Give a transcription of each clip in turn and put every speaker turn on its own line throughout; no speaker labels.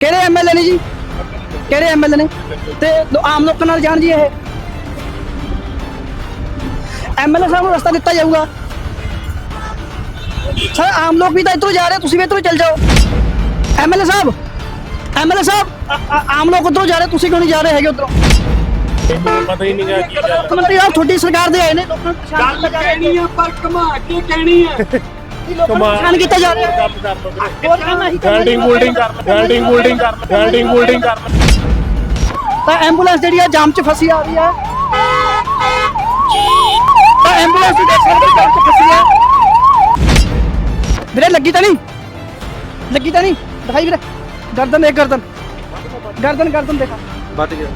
ਕਿਹੜੇ ਐਮਐਲਏ ਨੇ ਜੀ? ਕਿਹੜੇ ਐਮਐਲਏ ਨੇ? ਤੇ ਲੋ- ਆਮ ਲੋਕਾਂ ਨਾਲ ਜਾਣ ਜੀ ਇਹ। ਐਮਐਲਏ ਸਾਹਿਬ ਨੂੰ ਰਸਤਾ ਦਿੱਤਾ ਜਾਊਗਾ। ਸਰ ਆਮ ਲੋਕ ਵੀ ਤਾਂ ਇੱਧਰੋਂ ਜਾ ਰਹੇ ਤੁਸੀਂ ਵੀ ਇੱਧਰੋਂ ਚੱਲ ਜਾਓ। ਐਮਐਲਏ ਸਾਹਿਬ ਐਮਐਲਏ ਸਾਹਿਬ ਆ- ਆ- ਆਮ ਲੋਕ ਉੱਧਰੋਂ ਜਾ ਰਹੇ ਤੁਸੀਂ ਕਿਉਂ ਨਹੀਂ ਜਾ ਰਹੇ ਹੈਗੇ ਉੱਧਰੋਂ?
ਪਤਾ ਹੀ ਨਹੀਂ ਗਾ ਕੀ ਗੱਲ
ਮੁੱਖ ਮੰਤਰੀ ਸਾਹਿਬ ਤੁਹਾਡੀ ਸਰਕਾਰ ਦੇ ਆਏ ਨੇ। ਲੋਕਾਂ ਨੂੰ ਜਾ ਰਿਹਾ ਹੈ
ਆ ਪਰ ਘਮਾ ਕੇ ਕਹਿਣੀ ਆ।
ਕਿ ਲੋਕਾਂ ਨੂੰ ਪਰੇਸ਼ਾਨ ਕੀਤਾ ਜਾ ਰਿਹਾ। ਹੈ ਹੋਰ ਕੰਮ ਇਹੀ ਕਰਨਾ ਜੀ।
ਕਰ ਕਰ ਕਰ
ਤਾਂ ਐਂਬੂਲੈਂਸ ਜਿਹੜੀ ਆ ਜਾਮ 'ਚ ਫਸੀ ਆ ਰਹੀ ਆ। ਤਾਂ ਐਂਬੂਲੈਂਸ ਦੀ ਦੇਖ ਸਕਦੇ ਹੋ ਜਾਮ 'ਚ ਫਸੀ ਆ। ਵੀਰੇ ਲੱਗੀ ਤਾਂ ਨਹੀਂ? ਲੱਗੀ ਤਾਂ ਨਹੀਂ? ਦਿਖਾਈ ਵੀਰੇ। ਗਰਦਨ ਦੇਖ ਗਰਦਨ। ਗਰਦਨ ਗਰਦਨ ਦੇਖਾ।
ਵੱਟ ਗਿਆ।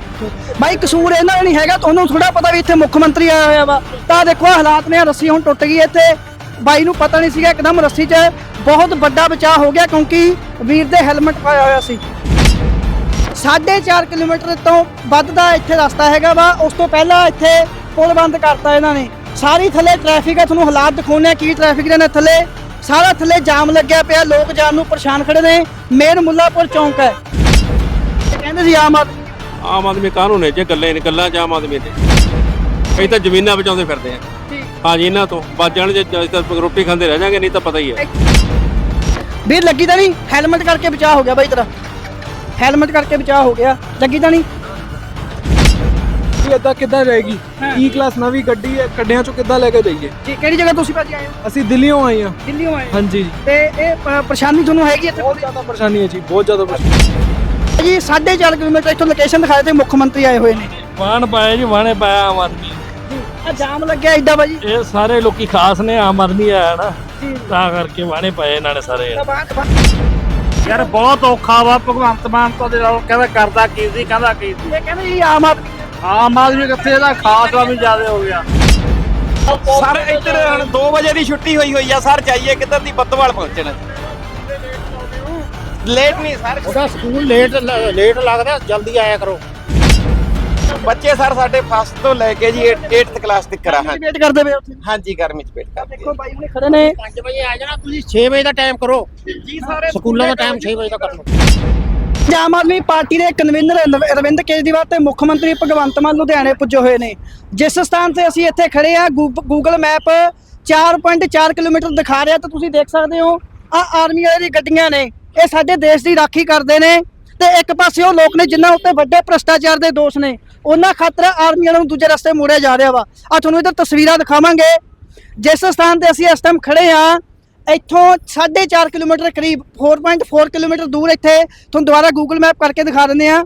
ਬਾਈ ਕਸੂਰ ਇਹਨਾਂ ਦਾ ਨਹੀਂ ਹੈਗਾ। ਤੁਹਾਨੂੰ ਥੋੜਾ ਪਤਾ ਵੀ ਇੱਥੇ ਮੁੱਖ ਮੰਤਰੀ ਆਇਆ ਹੋਇਆ ਵਾ। ਤਾਂ ਦੇਖੋ ਆਹ ਹਾਲਾਤ ਨੇ ਆਹ ਰੱਸੀ ਹੁਣ ਟੁੱਟ ਗਈ ਇੱਥੇ। ਬਾਈ ਨੂੰ ਪਤਾ ਨਹੀਂ ਸੀਗਾ, ਇੱਕਦਮ ਰੱਸੀ 'ਚ ਬਹੁਤ ਵੱਡਾ ਬਚਾਅ ਹੋ ਗਿਆ ਕਿਉਂਕਿ ਵੀਰ ਦੇ ਹੈਲਮਟ ਪਾਇਆ ਹੋਇਆ ਸੀ। 4.5 ਕਿਲੋਮੀਟਰ ਤੋਂ ਵੱਧ ਦਾ ਇੱਥੇ ਰਸਤਾ ਹੈਗਾ ਵਾ, ਉਸ ਤੋਂ ਪਹਿਲਾਂ ਇੱਥੇ ਪੁਲ ਬੰਦ ਕਰਤਾ ਇਹਨਾਂ ਨੇ। ਸਾਰੀ ਥੱਲੇ ਟ੍ਰੈਫਿਕ ਹੈ ਤੁਹਾਨੂੰ ਹਾਲਾਤ ਦਿਖਾਉਂਦੇ ਆ ਕੀ ਟ੍ਰੈਫਿਕ ਦੇ ਨੇ ਥੱਲੇ। ਸਾਰਾ ਥੱਲੇ ਜਾਮ ਲੱਗਿਆ ਪਿਆ, ਲੋਕ ਜਾਣ ਨੂੰ ਪਰੇਸ਼ਾਨ ਖੜੇ ਨੇ। ਮੇਨ ਮੁੱਲਾਪੁਰ ਚੌਂਕ ਹੈ। ਕਹਿੰਦੇ ਸੀ ਆਮ ਆਦਮੀ।
ਆਮ ਆਦਮੀ ਕਾਨੂੰਨ ਹੈ ਜੇ ਗੱਲਾਂ ਹੀ ਗੱਲਾਂ ਚ ਆਮ ਆਦਮੀ ਦੇ ਅਸੀਂ ਤਾਂ ਜ਼ਮੀਨਾਂ ਬਚਾਉਂਦੇ ਫਿਰਦੇ ਆ ਹਾਂਜੀ ਇਹਨਾਂ ਤੋਂ। ਬਚ ਜਾਣ ਜੇ ਰੋਟੀ ਖਾਂਦੇ ਰਹਿ ਜਾਾਂਗੇ ਨਹੀਂ ਤਾਂ ਪਤਾ ਹੀ ਹੈ
ਵੀਰ ਲੱਗੀ ਤਾਂ ਨਹੀਂ? ਹੈਲਮਟ ਕਰਕੇ ਬਚਾਅ ਹੋ ਗਿਆ ਬਾਈ ਤੇਰਾ। ਹੈਲਮਟ ਕਰਕੇ ਬਚਾਅ ਹੋ ਗਿਆ। ਲੱਗੀ ਤਾਂ ਨਹੀਂ?
ਏਦਾਂ ਕਿੱਦਾਂ ਰਹੇਗੀ? ਈ ਕਲਾਸ ਨਵੀਂ ਗੱਡੀ ਹੈ ਕੱਡਿਆਂ ਚੋਂ ਕਿੱਦਾਂ ਲੈ ਕੇ ਜਾਈਏ?
ਜੀ ਕਿਹੜੀ ਜਗ੍ਹਾ ਤੁਸੀਂ ਭਾਜੀ ਆਏ ਹੋ?
ਅਸੀਂ ਦਿੱਲੀੋਂ ਆਏ ਹਾਂ।
ਦਿੱਲੀੋਂ ਆਏ ਹੋ।
ਹਾਂਜੀ ਜੀ।
ਤੇ ਇਹ ਪ- ਪਰੇਸ਼ਾਨੀ ਤੁਹਾਨੂੰ ਹੈਗੀ ਇੱਥੇ?
ਬਹੁਤ ਜ਼ਿਆਦਾ ਪਰੇਸ਼ਾਨੀ ਹੈ ਜੀ ਬਹੁਤ ਜ਼ਿਆਦਾ ਪਰੇਸ਼ਾਨੀ
ਜੀ 4.5 ਕਿਲੋਮੀਟਰ ਇੱਥੋਂ ਲੋਕੇਸ਼ਨ ਦਿਖਾਏ ਤੇ ਮੁੱਖ ਮੰਤਰੀ ਆਏ ਹੋਏ ਨੇ।
ਵਾਹਣ ਪਾਇਆ ਜੀ ਵਾਹਣੇ ਪਾਇਆ ਆਮ ਆਦਮੀ
ਆ ਜਾਮ ਲੱਗਿਆ ਏਡਾ ਬਾਜੀ?
ਇਹ ਸਾਰੇ ਲੋਕੀ ਖਾਸ ਨੇ ਆਮ ਆਦਮੀ ਆਇਆ ਨਾ। ਤਾਂ ਕਰਕੇ ਵਾਹਣੇ ਪਾਏ ਇਹਨਾਂ ਨੇ ਸਾਰੇ। ਯਾਰ ਬਹੁਤ ਔਖਾ ਵਾ ਭਗਵੰਤ ਮਾਨ ਤੋਂ ਦੇ ਨਾਲ ਕਹਿੰਦਾ ਕਰਦਾ ਕੀ ਸੀ ਕਹਿੰਦਾ ਕੀ ਸੀ।
ਇਹ ਕਹਿੰਦੇ ਜੀ ਆਮ ਆਦਮੀ
ਆਮ ਆਦਮੀ ਕਿੱਥੇ ਇਹਦਾ ਖਾਸ ਵਾ ਵੀ ਜ਼ਿਆਦਾ ਹੋ ਗਿਆ।
ਸਰ ਇੱਧਰ ਹੁਣ 2 ਵਜੇ ਦੀ ਛੁੱਟੀ ਹੋਈ ਹੋਈ ਆ ਸਰ ਜਾਈਏ ਕਿੱਧਰ ਦੀ ਬੱਤਵਾਲ ਪਹੁੰਚਣਾ? ਲੇਟ ਨਹੀਂ ਸਰ।
ਉਹਦਾ ਸਕੂਲ ਲੇਟ ਲੇਟ ਲੱਗਦਾ ਜਲਦੀ ਆਇਆ ਕਰੋ।
ਬੱਚੇ ਸਰ ਸਾਡੇ ਫਸਟ ਤੋਂ ਲੈ ਕੇ ਜੀ 8th ਕਲਾਸ ਤੱਕ ਕਰਾ ਹਾਂ
ਵੇਟ ਕਰਦੇ ਪਏ ਉੱਥੇ?
ਹਾਂਜੀ ਗਰਮੀ ਚ ਵੇਟ ਕਰਦੇ
ਦੇਖੋ ਬਾਈ ਉਹਨੇ ਖੜੇ ਨੇ।
5 ਵਜੇ ਆ ਜਾਣਾ ਤੁਸੀਂ 6 ਵਜੇ ਦਾ ਟਾਈਮ ਕਰੋ।
ਜੀ ਸਾਰੇ
ਸਕੂਲਾਂ ਦਾ ਟਾਈਮ 6 ਵਜੇ ਦਾ ਕਰ। ਲਓ
ਆਮ ਆਦਮੀ ਪਾਰਟੀ ਦੇ ਕਨਵੀਨਰ ਅਰਵ- ਅਰਵਿੰਦ ਕੇਜਰੀਵਾਲ ਤੇ ਮੁੱਖ ਮੰਤਰੀ ਭਗਵੰਤ ਮਾਨ ਲੁਧਿਆਣੇ ਪੁੱਜੇ ਹੋਏ ਨੇ। ਜਿਸ ਸਥਾਨ ਤੇ ਅਸੀਂ ਇੱਥੇ ਖੜੇ ਆ ਗੂਗਲ ਮੈਪ 4.4 ਕਿਲੋਮੀਟਰ ਦਿਖਾ ਰਿਹਾ ਤਾਂ ਤੁਸੀਂ ਦੇਖ ਸਕਦੇ ਹੋ ਆ ਆਰਮੀ ਵਾਲੇ ਦੀ ਗੱਡੀਆਂ ਨੇ। ਇਹ ਸਾਡੇ ਦੇਸ਼ ਦੀ ਰਾਖੀ ਕਰਦੇ ਨੇ। ਤੇ ਇੱਕ ਪਾਸੇ ਉਹ ਲੋਕ ਨੇ ਜਿਨ੍ਹਾਂ ਉੱਤੇ ਵੱਡੇ ਭ੍ਰਸ਼ਟਾਚਾਰ ਦੇ ਦੋਸ਼ ਨੇ, ਉਹਨਾਂ ਖਾਤਰ ਆਰਮੀ ਵਾਲਿਆਂ ਨੂੰ ਦੂਜੇ ਰਸਤੇ ਮੋੜਿਆ ਜਾ ਰਿਹਾ ਵਾ। ਆ ਤੁਹਾਨੂੰ ਇੱਧਰ ਤਸਵੀਰਾਂ ਦਿਖਾਵਾਂਗੇ। ਜਿਸ ਸਥਾਨ ਤੇ ਅਸੀਂ ਇਸ ਟਾਈਮ ਖੜੇ ਆ ਇੱਥੋਂ 4.5 ਕਿਲੋਮੀਟਰ ਕਰੀਬ 4.4 ਕਿਲੋਮੀਟਰ ਦੂਰ ਇੱਥੇ, ਤੁਹਾਨੂੰ ਦੁਬਾਰਾ ਗੂਗਲ ਮੈਪ ਕਰਕੇ ਦਿਖਾ ਦਿੰਦੇ ਆ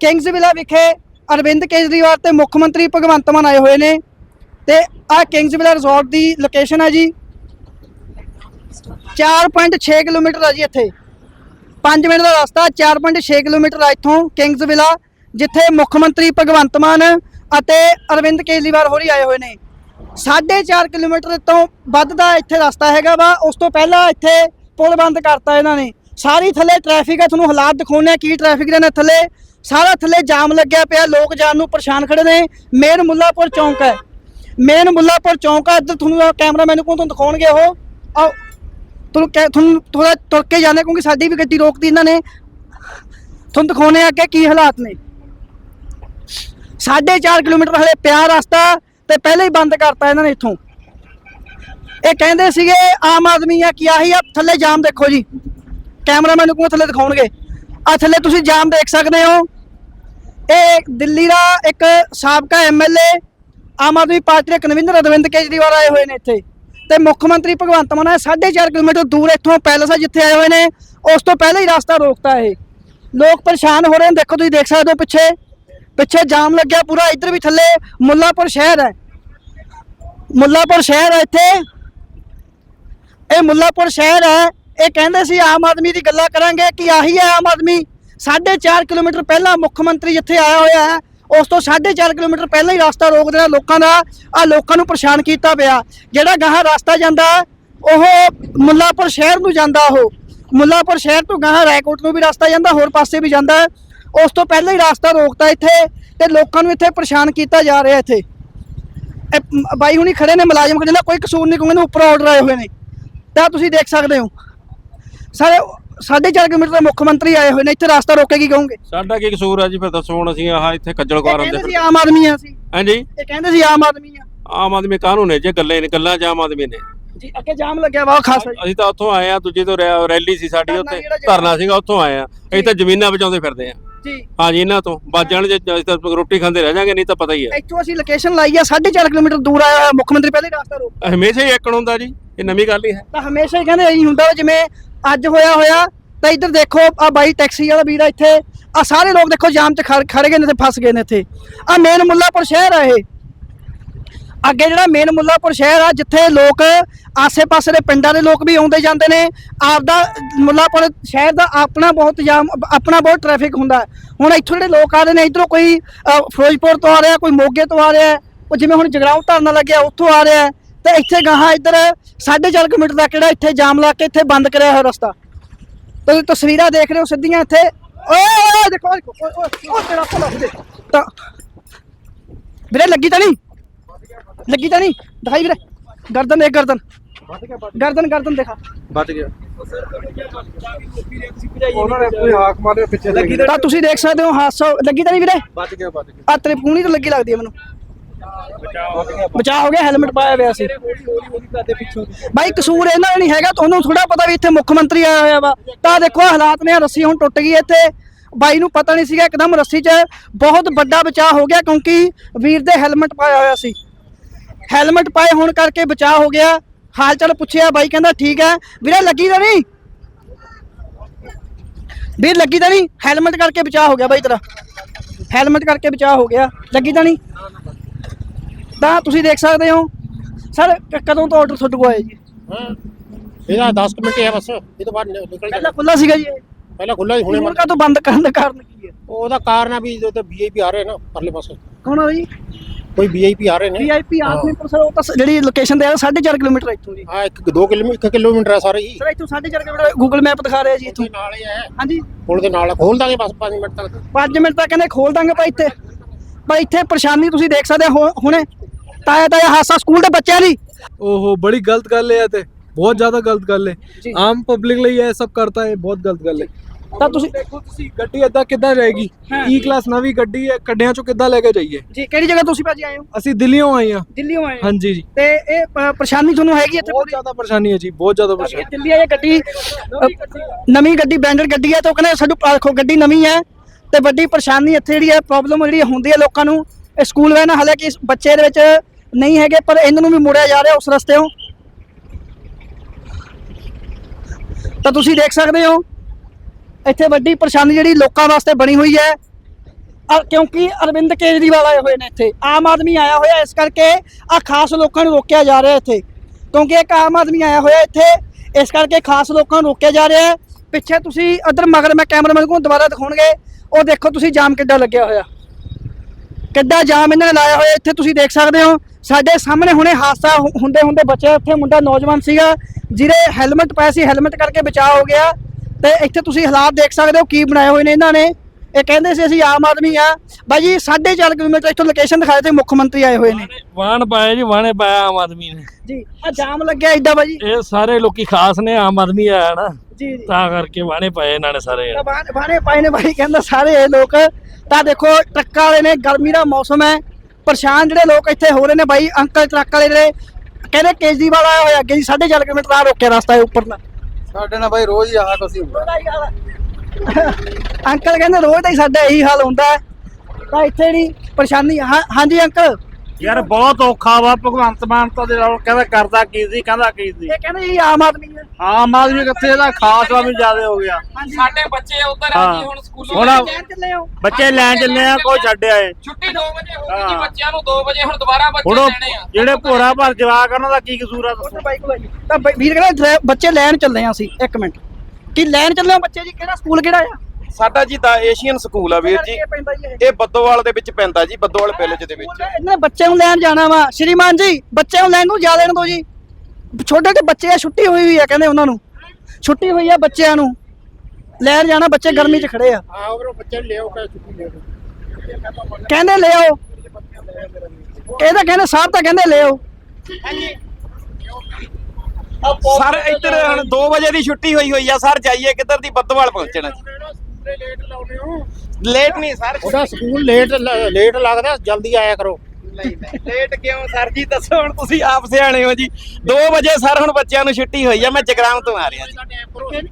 ਕਿੰਗਸਵਿਲਾ ਵਿਖੇ ਅਰਵਿੰਦ ਕੇਜਰੀਵਾਲ ਤੇ ਮੁੱਖ ਮੰਤਰੀ ਭਗਵੰਤ ਮਾਨ ਆਏ ਹੋਏ ਨੇ। ਤੇ ਆ ਕਿੰਗਸਵਿਲਾ ਰਿਜ਼ੋਰਟ ਦੀ ਲੋਕੇਸ਼ਨ ਹੈ ਜੀ। 4.6 ਕਿਲੋਮੀਟਰ ਆ ਜੀ ਇੱਥੇ। 5 ਮਿੰਟ ਦਾ ਰਸਤਾ 4.6 ਕਿਲੋਮੀਟਰ ਆ ਇੱਥੋਂ ਕਿੰਗਸਵਿਲਾ ਜਿੱਥੇ ਮੁੱਖ ਮੰਤਰੀ ਭਗਵੰਤ ਮਾਨ ਅਤੇ ਅਰਵਿੰਦ ਕੇਜਰੀਵਾਲ ਹੋਰੀ ਆਏ ਹੋਏ ਨੇ। 4.5 ਕਿਲੋਮੀਟਰ ਤੋਂ ਵੱਧ ਦਾ ਇੱਥੇ ਰਸਤਾ ਹੈਗਾ ਵਾ, ਉਸ ਤੋਂ ਪਹਿਲਾਂ ਇੱਥੇ ਪੁਲ ਬੰਦ ਕਰਤਾ ਇਹਨਾਂ ਨੇ। ਸਾਰੀ ਥੱਲੇ ਟ੍ਰੈਫਿਕ ਹੈ ਤੁਹਾਨੂੰ ਹਾਲਾਤ ਦਿਖਾਉਂਦੇ ਆ ਕੀ ਟ੍ਰੈਫਿਕ ਦੇ ਨੇ ਥੱਲੇ। ਸਾਰਾ ਥੱਲੇ ਜਾਮ ਲੱਗਿਆ ਪਿਆ, ਲੋਕ ਜਾਣ ਨੂੰ ਪਰੇਸ਼ਾਨ ਖੜੇ ਨੇ। ਮੇਨ ਮੁੱਲਾਪੁਰ ਚੌਂਕ ਹੈ। ਮੇਨ ਮੁੱਲਾਪੁਰ ਚੌਂਕ ਹੈ ਇੱਧਰ ਤੁਹਾਨੂੰ ਕੈਮਰਾਮੈਨ ਨੂੰ ਤੋਂ ਦਿਖਾਉਣਗੇ ਉਹ। ਤੁਹਾਨੂੰ ਕਹਿ- ਤੁਹਾਨੂੰ ਥੋੜਾ ਤੁਰ ਕੇ ਜਾਣਾ, ਕਿਉਂਕਿ ਸਾਡੀ ਵੀ ਗੱਡੀ ਰੋਕਦੀ ਇਹਨਾਂ ਨੇ। ਤੁਹਾਨੂੰ ਦਿਖਾਉਣੇ ਆ ਅੱਗੇ ਕੀ ਹਾਲਾਤ ਨੇ। 4.5 ਕਿਲੋਮੀਟਰ ਹਲੇ ਪਿਆ ਰਸਤਾ ਤੇ ਪਹਿਲੇ ਹੀ ਬੰਦ ਕਰਤਾ ਇਹਨਾਂ ਨੇ ਇੱਥੋਂ। ਇਹ ਕਹਿੰਦੇ ਸੀਗੇ, ਆਮ ਆਦਮੀ ਆ, ਕੀ ਆਹੀ ਆ, ਥੱਲੇ ਜਾਮ ਦੇਖੋ ਜੀ। ਕੈਮਰਾਮੈਨ ਨੂੰ ਕੋ ਥੱਲੇ ਦਿਖਾਉਣਗੇ? ਆ ਥੱਲੇ ਤੁਸੀਂ ਜਾਮ ਦੇਖ ਸਕਦੇ ਹੋ। ਇਹ ਦਿੱਲੀ ਦਾ ਇੱਕ ਸਾਬਕਾ ਐਮਐਲਏ ਆਮ ਆਦਮੀ ਪਾਰਟੀ ਦੇ ਕਨਵੀਨਰ ਅਰਵਿੰਦ ਕੇਜਰੀਵਾਲ ਆਏ ਹੋਏ ਨੇ ਇੱਥੇ। ਤੇ ਮੁੱਖ ਮੰਤਰੀ ਭਗਵੰਤ ਮਾਨ 4.5 ਕਿਲੋਮੀਟਰ ਦੂਰ ਇੱਥੋਂ ਪੈਲਸ ਆ ਜਿੱਥੇ ਆਏ ਹੋਏ ਨੇ, ਉਸ ਤੋਂ ਪਹਿਲਾਂ ਹੀ ਰਸਤਾ ਰੋਕਤਾ ਇਹ। ਲੋਕ ਪਰੇਸ਼ਾਨ ਹੋ ਰਹੇ ਨੇ, ਦੇਖੋ ਤੁਸੀਂ ਦੇਖ ਸਕਦੇ ਹੋ ਪਿੱਛੇ ਪਿੱਛੇ ਜਾਮ ਲੱਗਿਆ ਪੂਰਾ, ਇੱਧਰ ਵੀ ਥੱਲੇ ਮੁੱਲਾਪੁਰ ਸ਼ਹਿਰ ਹੈ। ਮੁੱਲਾਪੁਰ ਸ਼ਹਿਰ ਹੈ ਇੱਥੇ। ਇਹ ਮੁੱਲਾਪੁਰ ਸ਼ਹਿਰ ਹੈ, ਇਹ ਕਹਿੰਦੇ ਸੀ ਆਮ ਆਦਮੀ ਦੀ ਗੱਲਾਂ ਕਰਾਂਗੇ ਕਿ ਆਹੀ ਹੈ ਆਮ ਆਦਮੀ। 4.5 ਕਿਲੋਮੀਟਰ ਪਹਿਲਾਂ ਮੁੱਖ ਮੰਤਰੀ ਜਿੱਥੇ ਆਇਆ ਹੋਇਆ ਹੈ ਉਸ ਤੋਂ 4.5 ਕਿਲੋਮੀਟਰ ਪਹਿਲਾਂ ਹੀ ਰਸਤਾ ਰੋਕ ਦੇਣਾ ਲੋਕਾਂ ਦਾ। ਆ ਲੋਕਾਂ ਨੂੰ ਪਰੇਸ਼ਾਨ ਕੀਤਾ ਪਿਆ। ਜਿਹੜਾ ਗਾਹਾਂ ਰਸਤਾ ਜਾਂਦਾ, ਉਹ ਮੁੱਲਾਪੁਰ ਸ਼ਹਿਰ ਨੂੰ ਜਾਂਦਾ ਉਹ। ਮੁੱਲਾਪੁਰ ਸ਼ਹਿਰ ਤੋਂ ਗਾਹਾਂ ਰਾਏਕੋਟ ਨੂੰ ਵੀ ਰਸਤਾ ਜਾਂਦਾ, ਹੋਰ ਪਾਸੇ ਵੀ ਜਾਂਦਾ। ਉਸ ਤੋਂ ਪਹਿਲਾਂ ਹੀ ਰਸਤਾ ਰੋਕਤਾ ਇੱਥੇ ਤੇ ਲੋਕਾਂ ਨੂੰ ਇੱਥੇ ਪਰੇਸ਼ਾਨ ਕੀਤਾ ਜਾ ਰਿਹਾ ਇੱਥੇ। ਬਾਈ ਹੁਣੀ ਖੜੇ ਨੇ ਮੁਲਾਜ਼ਮ ਖੜੇ ਨੇ, ਕੋਈ ਕਸੂਰ ਨਹੀਂ, ਕਿਉਂਕਿ ਉੱਪਰ ਆਰਡਰ ਆਏ ਹੋਏ ਨੇ। ਤਾਂ ਤੁਸੀਂ ਦੇਖ ਸਕਦੇ ਹੋ। ਸਾਰੇ 4.5 ਕਿਲੋਮੀਟਰ ਦੇ ਮੁੱਖ ਮੰਤਰੀ ਆਏ ਹੋਏ ਨੇ ਇੱਥੇ ਰਸਤਾ ਰੋਕੇ ਕੀ ਕਹੋਗੇ?
ਸਾਡਾ ਕੀ ਕਸੂਰ ਆ ਜੀ ਫਿਰ ਦੱਸੋ ਹੁਣ ਅਸੀਂ ਆਹ ਇੱਥੇ ਖੱਜਲ
ਇਹ
ਖੁਆਰ
ਕਹਿੰਦੇ
ਹੁੰਦੇ
ਸੀ ਆਮ ਆਦਮੀ ਆ ਅਸੀਂ।
ਹਾਂਜੀ।
ਇਹ ਕਹਿੰਦੇ ਸੀ ਆਮ ਆਦਮੀ ਆ।
ਆਮ ਆਦਮੀ ਕਾਨੂੰਨ ਨੇ ਜੇ ਗੱਲੇ ਨੇ ਗੱਲਾਂ ਚ ਆਮ ਆਦਮੀ ਨੇ।
ਜੀ ਅੱਗੇ ਜਾਮ ਲੱਗਿਆ ਵਾ ਖਾਸਾ
ਅਸੀਂ ਤਾਂ ਉੱਥੋਂ ਆਏ ਆ ਦੂਜੀ ਤੋਂ ਰੈ- ਰੈਲੀ ਸੀ ਸਾਡੀ
ਧਰਨਾ
ਉੱਥੇ।
ਜਿਹੜਾ ਜਿਹੜਾ-
ਧਰਨਾ ਸੀਗਾ ਉੱਥੋਂ ਆਏ ਆ। ਅਸੀਂ ਤਾਂ ਜ਼ਮੀਨਾਂ ਬਚਾਉਂਦੇ ਫਿਰਦੇ ਆ।
ਜੀ।
ਹਾਂਜੀ ਇਹਨਾਂ ਤੋਂ। ਬਚ ਜਾਣ ਜੇ ਅਸੀਂ ਤਾਂ ਰੋਟੀ ਖਾਂਦੇ ਰਹਿ ਜਾਾਂਗੇ ਨਹੀਂ ਤਾਂ ਪਤਾ ਹੀ ਹੈ
ਇੱਥੋਂ ਅਸੀਂ ਲੋਕੇਸ਼ਨ ਲਾਈ ਆ 4.5 ਕਿਲੋਮੀਟਰ ਦੂਰ ਆਇਆ ਹੋਇਆ ਮੁੱਖ ਮੰਤਰੀ ਪਹਿਲੇ ਰਸਤਾ ਰੋਕ।
ਹਮੇਸ਼ਾ ਹੀ ਏਕਣ ਹੁੰਦਾ ਜੀ ਇਹ ਨਵੀਂ ਗੱਲ ਹੀ ਹੈ।
ਤਾਂ ਹਮੇਸ਼ਾ ਹੀ ਕਹਿੰਦੇ ਇਹੀ ਹੁੰਦਾ ਵਾ, ਜਿਵੇਂ ਅੱਜ ਹੋਇਆ ਹੋਇਆ। ਤਾਂ ਇੱਧਰ ਦੇਖੋ ਆ ਬਾਈ ਟੈਕਸੀ ਵਾਲਾ ਵੀਰ ਆ ਇੱਥੇ। ਆ ਸਾਰੇ ਲੋਕ ਦੇਖੋ, ਜਾਮ 'ਚ ਖੜ ਖੜ ਗਏ ਨੇ ਤੇ ਫਸ ਗਏ ਨੇ ਇੱਥੇ। ਆ ਮੇਨ ਮੁੱਲਾਪੁਰ ਸ਼ਹਿਰ ਆ ਇਹ। ਅੱਗੇ ਜਿਹੜਾ ਮੇਨ ਮੁੱਲਾਪੁਰ ਸ਼ਹਿਰ ਆ, ਜਿੱਥੇ ਲੋਕ ਆਸੇ-ਪਾਸੇ ਦੇ ਪਿੰਡਾਂ ਦੇ ਲੋਕ ਵੀ ਆਉਂਦੇ ਜਾਂਦੇ ਨੇ, ਆਪਦਾ ਮੁੱਲਾਪੁਰ ਸ਼ਹਿਰ ਦਾ ਆਪਣਾ ਬਹੁਤ ਜਾਮ, ਆਪਣਾ ਬਹੁਤ ਟ੍ਰੈਫਿਕ ਹੁੰਦਾ। ਹੁਣ ਇੱਥੋਂ ਜਿਹੜੇ ਲੋਕ ਆ ਰਹੇ ਨੇ, ਇਧਰੋਂ ਕੋਈ ਫਿਰੋਜ਼ਪੁਰ ਤੋਂ ਆ ਰਿਹਾ, ਕੋਈ ਮੋਗੇ ਤੋਂ ਆ ਰਿਹਾ, ਉਹ ਜਿਵੇਂ ਹੁਣ ਜਗਰਾਉਂ ਧਰਨਾ ਲੱਗਿਆ, ਉੱਥੋਂ ਆ ਰਿਹਾ। ਤੇ ਇੱਥੇ ਗਾਹਾਂ ਇੱਧਰ 4.5 ਕਿਲੋਮੀਟਰ ਦਾ ਕਿਹੜਾ ਇੱਥੇ ਜਾਮ ਲਾ ਕੇ ਇੱਥੇ ਬੰਦ ਕਰਿਆ ਹੋਇਆ ਰਸਤਾ। ਤੁਸੀਂ ਤਸਵੀਰਾਂ ਦੇਖ ਰਹੇ ਹੋ ਸਿੱਧੀਆਂ ਇੱਥੇ। ਓਏ ਓਏ ਦੇਖੋ ਦੇਖੋ, ਓਏ ਓਏ ਉਹ ਤੇਰਾ ਹੋ ਜੇ। ਤਾਂ ਵੀਰੇ ਲੱਗੀ ਤਾਂ ਨਹੀਂ? ਲੱਗੀ ਤਾਂ ਨਹੀਂ? ਦਿਖਾਈ ਵੀਰੇ। ਗਰਦਨ ਦੇਖ ਗਰਦਨ। ਗਰਦਨ ਗਰਦਨ ਦੇਖਾ।
ਬਚ ਗਿਆ। ਉਹਨਾਂ ਨੇ ਕੋਈ ਹਾਕ ਮਾਰੇ ਪਿੱਛੇ ਲੱਗੀ
ਤਾਂ ਤੁਸੀਂ ਦੇਖ ਸਕਦੇ ਹੋ ਹਾਦਸਾ। ਲੱਗੀ ਤਾਂ ਨਹੀਂ ਵੀਰੇ?
ਬਚ ਗਿਆ ਬਚ ਗਿਆ।
ਆ ਤੇਰੇ ਪੂਣੀ ਤੋਂ ਲੱਗੀ ਲੱਗਦੀ ਹੈ ਮੈਨੂੰ। ਬਚਾ ਹੋ ਗਿਆ ਹੈਲਮਟ ਪਾਇਆ ਹੋਇਆ ਸੀ। ਬਾਈ, ਕਸੂਰ ਇਹਨਾਂ ਦਾ ਨਹੀਂ ਹੈਗਾ, ਤੁਹਾਨੂੰ ਥੋੜਾ ਪਤਾ ਵੀ ਇੱਥੇ ਮੁੱਖ ਮੰਤਰੀ ਆਇਆ ਹੋਇਆ ਵਾ। ਤਾਂ ਦੇਖੋ, ਆਹ ਹਾਲਾਤ ਨੇ, ਆਹ ਰੱਸੀ ਹੁਣ ਟੁੱਟ ਗਈ ਇੱਥੇ। ਬਾਈ ਨੂੰ ਪਤਾ ਨਹੀਂ ਸੀਗਾ, ਇੱਕਦਮ ਰੱਸੀ 'ਚ ਬਹੁਤ ਵੱਡਾ ਬਚਾਅ ਹੋ ਗਿਆ, ਕਿਉਂਕਿ ਵੀਰ ਦੇ ਹੈਲਮਟ ਪਾਇਆ ਹੋਇਆ ਸੀ। ਹੈਲਮਟ ਪਾਏ ਹੋਣ ਕਰਕੇ ਬਚਾਅ ਹੋ ਗਿਆ। ਹਾਲ ਚਾਲ ਪੁੱਛਿਆ, ਬਾਈ ਕਹਿੰਦਾ ਠੀਕ ਹੈ। ਵੀਰੇ, ਲੱਗੀ ਤਾਂ ਨਹੀਂ? ਵੀਰ, ਲੱਗੀ ਤਾਂ ਨਹੀਂ? ਹੈਲਮਟ ਕਰਕੇ ਬਚਾਅ ਹੋ ਗਿਆ ਬਾਈ ਤੇਰਾ। ਹੈਲਮਟ ਕਰਕੇ ਬਚਾਅ ਹੋ ਗਿਆ। ਲੱਗੀ ਤਾਂ ਨਹੀਂ? ਤਾਂ ਤੁਸੀਂ ਦੇਖ ਸਕਦੇ ਹੋ। ਸਰ ਕਦੋਂ ਤੋਂ ਆਰਡਰ ਤੁਹਾਡੇ ਕੋਲ ਆਇਆ ਜੀ?
ਇਹਦਾ 10 ਮਿੰਟ ਹੀ ਬਸ। ਇਹ ਤੋਂ ਬਾਅਦ ਨਿਕਲ ਜਾਣਾ।
ਪਹਿਲਾਂ ਖੁੱਲਾ ਸੀਗਾ ਜੀ ਇਹ।
ਪਹਿਲਾਂ ਖੁੱਲਾ ਹੀ ਹੁਣੇ
ਹੁਣ ਕਾ ਤੋਂ ਬੰਦ ਕਰਨ ਦਾ ਕਾਰਨ ਕੀ ਹੈ?
ਉਹਦਾ ਕਾਰਨ ਆ ਵੀ ਜੋ ਤੇ ਵੀਆਈਪੀ ਆ ਰਹੇ ਨਾ ਪਰਲੇ ਪਾਸੇ।
ਕੌਣ ਆ ਜੀ?
ਕੋਈ ਵੀਆਈਪੀ ਆ ਰਹੇ ਨੇ।
ਵੀਆਈਪੀ ਆਦਮੀ ਪਰ ਸਰ ਉਹ ਤਾਂ ਸ- ਜਿਹੜੀ ਲੋਕੇਸ਼ਨ ਤੇ ਆ 4.5 ਕਿਲੋਮੀਟਰ ਹੈ ਇੱਥੋਂ ਜੀ।
ਹਾਂ ਇੱਕ 2 ਕਿਲੋਮੀਟਰ 1 ਕਿਲੋਮੀਟਰ ਹੈ ਸਾਰੇ ਹੀ
ਸਰ ਇੱਥੋਂ 4.5 ਕਿਲੋਮੀਟਰ ਗੂਗਲ ਮੈਪ ਦਿਖਾ ਰਿਹਾ ਜੀ ਇੱਥੋਂ।
ਇੱਥੇ ਨਾਲ ਹੀ ਹੈ
ਹਾਂਜੀ।
ਪੁਲ ਦੇ ਨਾਲ ਖੋਲ ਦਾਂਗੇ ਬਸ 5 ਮਿੰਟ ਤੱਕ।
5 ਮਿੰਟ ਤੱਕ ਕਹਿੰਦੇ ਖੋਲ ਦਾਂਗੇ ਭਾਈ ਇੱਥੇ। ਪਰ ਇੱਥੇ ਪਰੇਸ਼ਾਨੀ ਤੁਸੀਂ ਦੇਖ ਸਕਦੇ ਹੋ ਹੁਣੇ। ਤਾਇਆ ਤਾਇਆ ਹਾਸਾ ਸਕੂਲ ਦੇ ਬੱਚਿਆਂ ਦੀ
ਓਹੋ ਬੜੀ ਗਲਤ ਗੱਲ ਹੈ ਇਹ ਤੇ। ਬਹੁਤ ਜ਼ਿਆਦਾ ਗਲਤ ਗੱਲ ਹੈ। ਆਮ ਪਬਲਿਕ ਲਈ ਇਹ ਸਭ ਕਰਤਾ ਹੈ ਬਹੁਤ ਗਲਤ ਗੱਲ ਹੈ।
ਤਾਂ ਤੁਸੀਂ
ਦੇਖੋ ਤੁਸੀਂ ਗੱਡੀ ਏਦਾਂ ਕਿੱਦਾਂ ਰਹੇਗੀ? ਈ ਕਲਾਸ ਨਵੀਂ ਗੱਡੀ ਹੈ ਕੱਡਿਆਂ ਚੋਂ ਕਿੱਦਾਂ ਲੈ ਕੇ ਜਾਈਏ?
ਜੀ ਕਿਹੜੀ ਜਗ੍ਹਾ ਤੁਸੀਂ ਭਾਜੀ ਆਏ ਹੋ?
ਅਸੀਂ ਦਿੱਲੀੋਂ ਆਏ ਹਾਂ।
ਦਿੱਲੀੋਂ ਆਏ ਹੋ?
ਹਾਂਜੀ ਜੀ।
ਤੇ ਇਹ ਪਰੇਸ਼ਾਨੀ ਤੁਹਾਨੂੰ ਹੈਗੀ ਇੱਥੇ
ਬਹੁਤ ਜ਼ਿਆਦਾ ਪਰੇਸ਼ਾਨੀ ਹੈ ਜੀ ਬਹੁਤ ਜ਼ਿਆਦਾ ਪਰੇਸ਼ਾਨੀ।
ਦਿੱਲੀ ਆ ਇਹ ਗੱਡੀ ਅ, ਨਵੀਂ ਗੱਡੀ ਬ੍ਰਾਂਡਡ ਗੱਡੀ ਹੈ ਤੇ ਉਹ ਕਹਿੰਦੇ ਸਾਡੂ ਦੇਖੋ ਗੱਡੀ ਨਵੀਂ ਹੈ ਤੇ ਵੱਡੀ ਪਰੇਸ਼ਾਨੀ ਇੱਥੇ ਜਿਹੜੀ ਹੈ ਪ੍ਰੋਬਲਮ ਜਿਹੜੀ ਹੁੰਦੀ ਹੈ ਲੋਕਾਂ ਨੂੰ। ਇਹ ਸਕੂਲ ਵੈਨ ਹਾਲਾਂਕਿ ਇਸ ਬੱਚੇ ਦੇ ਵਿੱਚ ਨਹੀਂ ਹੈਗੇ, ਪਰ ਇਹਨਾਂ ਨੂੰ ਵੀ ਮੁੜਿਆ ਜਾ ਰਿਹਾ ਉਸ ਰਸਤੇੋਂ ਤਾਂ ਤੁਸੀਂ ਦੇਖ ਸਕਦੇ ਹੋ, ਇੱਥੇ ਵੱਡੀ ਪਰੇਸ਼ਾਨੀ ਜਿਹੜੀ ਲੋਕਾਂ ਵਾਸਤੇ ਬਣੀ ਹੋਈ ਹੈ। ਅ- ਕਿਉਂਕਿ ਅਰਵਿੰਦ ਕੇਜਰੀਵਾਲ ਆਏ ਹੋਏ ਨੇ ਇੱਥੇ। ਆਮ ਆਦਮੀ ਆਇਆ ਹੋਇਆ, ਇਸ ਕਰਕੇ ਆ ਖਾਸ ਲੋਕਾਂ ਨੂੰ ਰੋਕਿਆ ਜਾ ਰਿਹਾ ਇੱਥੇ। ਕਿਉਂਕਿ ਇੱਕ ਆਮ ਆਦਮੀ ਆਇਆ ਹੋਇਆ ਇੱਥੇ, ਇਸ ਕਰਕੇ ਖਾਸ ਲੋਕਾਂ ਨੂੰ ਰੋਕਿਆ ਜਾ ਰਿਹਾ ਪਿੱਛੇ ਤੁਸੀਂ ਉਧਰ ਮਗਰ ਮੈਂ ਕੈਮਰਾਮੈਨ ਕੋਲ ਦੁਬਾਰਾ ਦਿਖਾਉਣਗੇ। ਉਹ ਦੇਖੋ, ਤੁਸੀਂ ਜਾਮ ਕਿੱਡਾ ਲੱਗਿਆ ਹੋਇਆ। ਕਿੱਡਾ ਜਾਮ ਇਹਨਾਂ ਨੇ ਲਾਇਆ ਹੋਇਆ ਇੱਥੇ ਤੁਸੀਂ ਦੇਖ ਸਕਦੇ ਹੋ। ਸਾਡੇ ਸਾਹਮਣੇ ਹੁਣੇ ਹਾਦਸਾ ਹੁੰਦੇ ਹੁੰਦੇ ਬਚਿਆ ਉੱਥੇ ਮੁੰਡਾ ਨੌਜਵਾਨ ਸੀਗਾ ਜਿਹਦੇ ਹੈਲਮਟ ਪਾਇਆ ਸੀ ਹੈਲਮਟ ਕਰਕੇ ਬਚਾਅ ਹੋ ਗਿਆ। ਤੇ ਇੱਥੇ ਤੁਸੀਂ ਹਾਲਾਤ ਦੇਖ ਸਕਦੇ ਹੋ ਕੀ ਬਣਾਏ ਹੋਏ ਨੇ ਇਹਨਾਂ ਨੇ। ਇਹ ਕਹਿੰਦੇ ਸੀ ਅਸੀਂ ਆਮ ਆਦਮੀ ਆ। ਬਾਈ ਜੀ 4.5 ਕਿਲੋਮੀਟਰ ਇੱਥੋਂ ਲੋਕੇਸ਼ਨ ਦਿਖਾਏ ਤੇ ਮੁੱਖ ਮੰਤਰੀ ਆਏ ਹੋਏ ਨੇ।
ਵਾਹਣ ਪਾਇਆ ਜੀ ਵਾਹਣੇ ਪਾਇਆ ਆਮ ਆਦਮੀ ਨੇ।
ਜੀ ਆ ਜਾਮ ਲੱਗਿਆ ਏਡਾ ਬਾਈ
ਇਹ ਸਾਰੇ ਲੋਕੀ ਖਾਸ ਨੇ ਆਮ ਆਦਮੀ ਆਇਆ ਨਾ।
ਜੀ ਜੀ।
ਤਾਂ ਕਰਕੇ ਵਾਹਣੇ ਪਾਏ ਇਹਨਾਂ ਨੇ ਸਾਰੇ।
ਬਾਣੇ ਬਾਣੇ ਪਾਏ ਨੇ ਬਾਈ ਕਹਿੰਦਾ ਸਾਰੇ ਇਹ ਲੋਕ ਤਾਂ ਦੇਖੋ ਟਰੱਕਾਂ ਵਾਲੇ ਨੇ ਗਰਮੀ ਦਾ ਮੌਸਮ ਹੈ। ਪਰੇਸ਼ਾਨ ਜਿਹੜੇ ਲੋਕ ਇੱਥੇ ਹੋ ਰਹੇ ਨੇ ਬਾਈ ਅੰਕਲ ਟਰੱਕ ਵਾਲੇ ਜਿਹੜੇ ਕਹਿੰਦੇ ਕੇਜਰੀਵਾਲ ਆਇਆ ਹੋਇਆ ਅੱਗੇ ਜੀ 4.5 ਕਿਲੋਮੀਟਰ ਆ ਰੋਕਿਆ ਰਸਤਾ ਹੈ ਉੱਪਰ ਦਾ
ਸਾਡੇ ਨਾਲ ਬਾਈ ਰੋਜ਼ ਹੀ ਆਹ ਕੁਛ ਹੀ ਹੁੰਦਾ।
ਅੰਕਲ ਕਹਿੰਦੇ ਰੋਜ਼ ਦਾ ਹੀ ਸਾਡਾ ਇਹੀ ਹਾਲ ਹੁੰਦਾ ਹੈ। ਤਾਂ ਇੱਥੇ ਜਿਹੜੀ ਪਰੇਸ਼ਾਨੀ ਹਾਂ- ਹਾਂਜੀ ਅੰਕਲ।
ਯਾਰ ਬਹੁਤ ਔਖਾ ਵਾ ਭਗਵੰਤ ਮਾਨ ਤਾਂ ਦੇ ਨਾਲ ਕਹਿੰਦਾ ਕਰਦਾ ਕੀ ਸੀ ਕਹਿੰਦਾ ਕੀ ਸੀ।
ਇਹ ਕਹਿੰਦੇ ਜੀ ਆਮ ਆਦਮੀ ਹੈ
ਆਮ ਆਦਮੀ ਕਿੱਥੇ ਇਹਦਾ ਖਾਸ ਵਾ ਵੀ ਜ਼ਿਆਦਾ ਹੋ ਗਿਆ।
ਸਾਡੇ ਬੱਚੇ ਉਧਰ ਆ
ਹਾਂ।
ਜੀ ਹੁਣ ਸਕੂਲੋਂ
ਹੁਣ
ਕਹਿ ਚੱਲੇ ਹੋ।
ਬੱਚੇ ਲੈਣ ਚੱਲੇ ਆ ਕੋਈ ਛੱਡ ਆਏ।
ਛੁੱਟੀ 2 ਵਜੇ ਹੋ ਗਈ ਜੀ। ਬੱਚਿਆਂ ਨੂੰ 2 ਵਜੇ ਹੁਣ ਦੁਬਾਰਾ ਬੱਚੇ ਲੈਣੇ ਆ।
ਜਿਹੜੇ ਭੋਰਾ ਭਰ ਜਵਾਕ ਉਹਨਾਂ ਦਾ ਕੀ ਕਸੂਰ ਆ
ਉੱਧਰ ਬਾਈਕ ਲਾਈ ਤਾਂ ਵੀਰ ਕਹਿੰਦਾ ਬੱਚੇ ਲੈਣ ਚੱਲੇ ਆ ਅਸੀਂ ਇੱਕ ਮਿੰਟ। ਕੀ ਲੈਣ ਚੱਲੇ ਹੋ ਬੱਚੇ ਜੀ? ਕਿਹੜਾ ਸਕੂਲ ਕਿਹੜਾ ਆ?
ਸਾਡਾ ਜੀ ਦਾ ਏਸ਼ੀਅਨ ਸਕੂਲ ਆ ਵੀਰ ਜੀ।
ਇਹ
ਬੱਦੋਵਾਲ ਦੇ ਵਿੱਚ ਪੈਂਦਾ ਜੀ ਬੱਦੋਵਾਲ ਵਿਲੇਜ ਦੇ ਵਿੱਚ।
ਇਹਨਾਂ ਬੱਚੇ ਨੂੰ ਲੈਣ ਜਾਣਾ ਵਾ। ਸ਼੍ਰੀਮਾਨ ਜੀ ਬੱਚੇ ਨੂੰ ਲੈਣ ਨੂੰ ਜਾ ਲੈਣ ਦੋ ਜੀ। ਛੋਟੇ ਜਿਹੇ ਬੱਚੇ ਆ ਛੁੱਟੀ ਹੋਈ ਹੋਈ ਆ ਕਹਿੰਦੇ ਉਹਨਾਂ ਨੂੰ। ਛੁੱਟੀ ਹੋਈ ਆ ਬੱਚਿਆਂ ਨੂੰ। ਲੈਣ ਜਾਣਾ ਬੱਚੇ ਗਰਮੀ 'ਚ ਖੜੇ ਆ।
ਹਾਂ ਉਹ ਬੱਚੇ ਨੂੰ ਲਿਆਓ ਕਾ ਛੁੱਟੀ ਲੈ ਲਓ।
ਕਹਿੰਦੇ ਲੈ ਆਓ। ਇਹ ਤਾਂ ਕਹਿੰਦੇ ਸਾਹਿਬ ਤਾਂ ਕਹਿੰਦੇ ਲੈ ਆਓ।
ਸਰ ਇੱਧਰ ਹੁਣ 2 ਵਜੇ ਦੀ ਛੁੱਟੀ ਹੋਈ ਹੋਈ ਆ। ਸਰ ਜਾਈਏ ਕਿੱਧਰ ਦੀ ਬੱਦਵਾਲ ਪਹੁੰਚਣਾ? ਲੇਟ ਨਹੀਂ ਸਰ
ਉਹਦਾ ਸਕੂਲ ਲੇਟ ਲੇਟ ਲੱਗਦਾ ਜਲਦੀ ਆਇਆ ਕਰੋ।
ਲੇਟ ਕਿਉਂ ਸਰ ਜੀ? ਦੱਸੋ ਹੁਣ ਤੁਸੀਂ ਆਪ ਸਿਆਣੇ ਹੋ ਜੀ। 2 ਵਜੇ ਸਰ ਹੁਣ ਬੱਚਿਆਂ ਨੂੰ ਛੁੱਟੀ ਹੋਈ ਆ ਮੈਂ ਜਗਰਾਮ ਤੋਂ ਆ ਰਿਹਾ ਜੀ।